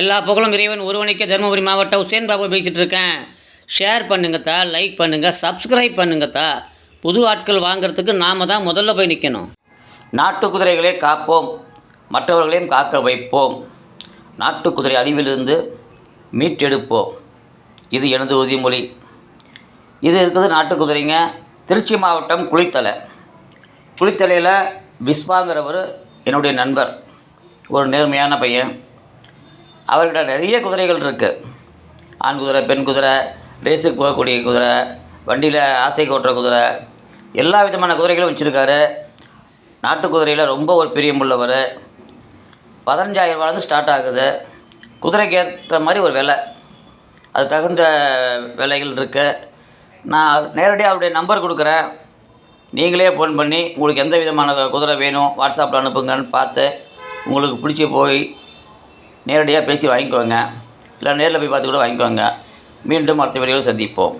எல்லா புகழும் இறைவன் ஒருவனுக்கே தருமபுரி மாவட்டம் உசேன் பாபு பேசிகிட்டு இருக்கேன். ஷேர் பண்ணுங்கத்தா லைக் பண்ணுங்கள் சப்ஸ்கிரைப் பண்ணுங்கத்தா புது ஆட்கள் வாங்குறதுக்கு நாம் தான் முதல்ல போய் நிற்கணும் நாட்டு குதிரைகளை காப்போம் மற்றவர்களையும் காக்க வைப்போம். நாட்டு குதிரை அழிவிலிருந்து மீட்டெடுப்போம் இது எனது உறுதிமொழி. இது இருக்குது நாட்டு குதிரைங்க திருச்சி மாவட்டம் குளித்தலை. குளித்தலையில் விஸ்வாங்கிறவர் என்னுடைய நண்பர். ஒரு நேர்மையான பையன். அவர்கிட்ட நிறைய குதிரைகள் இருக்குது ஆண் குதிரை பெண் குதிரை ரேஸுக்கு போகக்கூடிய குதிரை வண்டியில் ஆசை ஓட்டுற குதிரை எல்லா விதமான குதிரைகளும் வச்சுருக்காரு. நாட்டு குதிரையில் ரொம்ப ஒரு பிரியமுள்ளவர் பதினஞ்சாயிரம் வளர்ந்து ஸ்டார்ட் ஆகுது. குதிரைக்கு ஏற்ற மாதிரி ஒரு விலை. அது தகுந்த விலைகள் இருக்குது நான் நேரடியாக அவருடைய நம்பர் கொடுக்குறேன். நீங்களே ஃபோன் பண்ணி உங்களுக்கு எந்த விதமான குதிரை வேணும் வாட்ஸ்அப்பில் அனுப்புங்கன்னு பார்த்து உங்களுக்கு பிடிச்சி போய் நேரடியாக பேசி வாங்கிக்கோங்க. இல்லை நேரில் போய் பார்த்து கூட வாங்கிக்கோங்க. மீண்டும் அடுத்த வீடியோவில் சந்திப்போம்.